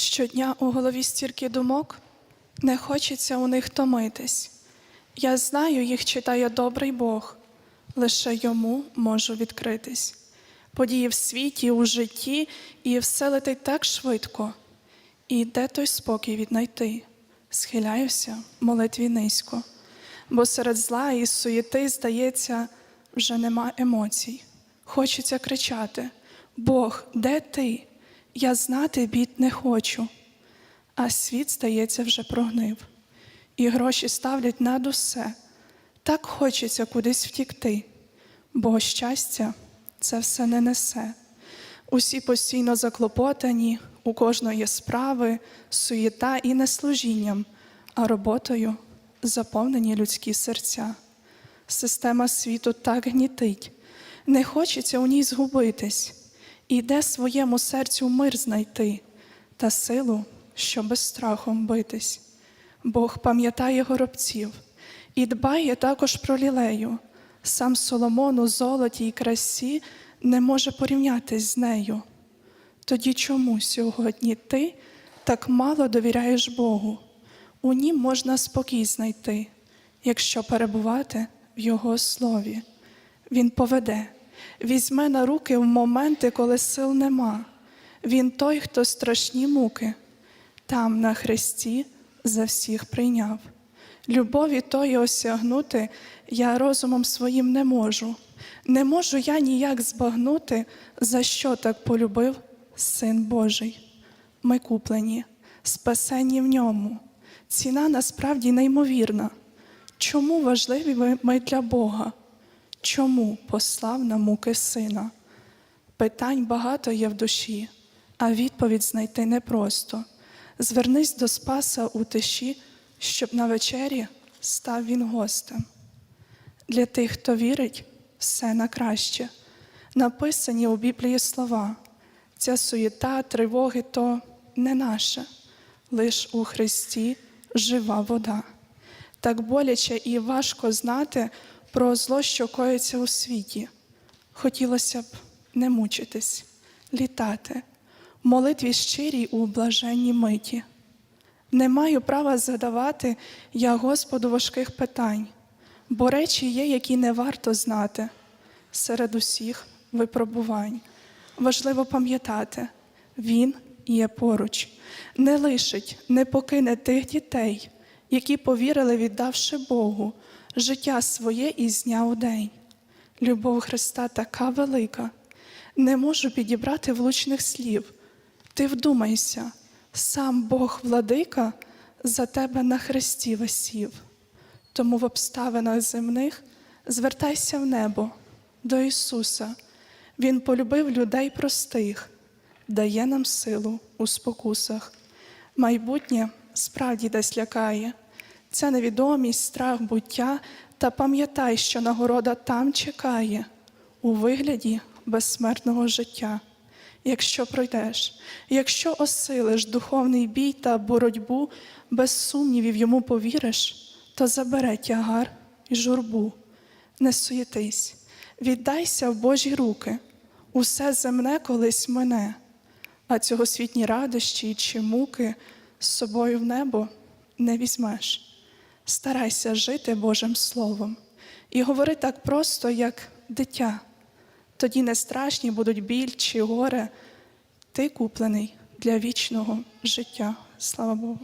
Щодня у голові стільки думок, не хочеться у них томитись. Я знаю, їх читає добрий Бог, лише йому можу відкритись. Події в світі, у житті, і все летить так швидко. І де той спокій віднайти? Схиляюся молитві низько, бо серед зла і суєти, здається, вже нема емоцій. Хочеться кричати: Бог, де ти? Я знати бід не хочу. А світ, здається, вже прогнив, і гроші ставлять над усе. Так хочеться кудись втікти, бо щастя це все не несе. Усі постійно заклопотані, у кожної справи, суєта і не служінням, а роботою заповнені людські серця. Система світу так гнітить, не хочеться у ній згубитись, і де своєму серцю мир знайти та силу, щоб без страхом битись. Бог пам'ятає горобців і дбає також про лілею. Сам Соломон у золоті й красі не може порівнятись з нею. Тоді чому сьогодні ти так мало довіряєш Богу? У нім можна спокій знайти, якщо перебувати в Його слові. Він поведе, візьме на руки в моменти, коли сил нема. Він той, хто страшні муки, там на хресті за всіх прийняв. Любові тої осягнути я розумом своїм не можу. Не можу я ніяк збагнути, за що так полюбив Син Божий. Ми куплені, спасені в ньому. Ціна насправді неймовірна. Чому важливі ми для Бога? Чому послав на муки сина? Питань багато є в душі, а відповідь знайти непросто. Звернись до Спаса у тиші, щоб на вечері став він гостем. Для тих, хто вірить, все на краще. Написані у Біблії слова. Ця суєта, тривоги то не наше, лиш у Христі жива вода. Так боляче і важко знати про зло, що коїться у світі. Хотілося б не мучитись, літати, молитві щирій у блаженній миті. Не маю права задавати я Господу важких питань, бо речі є, які не варто знати серед усіх випробувань. Важливо пам'ятати, Він є поруч, не лишить, не покине тих дітей, які повірили, віддавши Богу життя своє із дня у день. Любов Христа така велика, не можу підібрати влучних слів. Ти вдумайся, сам Бог владика за тебе на хресті висів. Тому в обставинах земних звертайся в небо до Ісуса. Він полюбив людей простих, дає нам силу у спокусах. Майбутнє справді десь лякає. Ця невідомість, страх буття, та пам'ятай, що нагорода там чекає у вигляді безсмертного життя. Якщо пройдеш, якщо осилиш духовний бій та боротьбу, без сумнівів йому повіриш, то забере тягар і журбу. Не суєтись, віддайся в Божі руки, усе земне колись мене, а цьогосвітні радощі чи муки з собою в небо не візьмеш. Старайся жити Божим Словом і говори так просто, як дитя. Тоді не страшні будуть біль чи горе. Ти куплений для вічного життя. Слава Богу.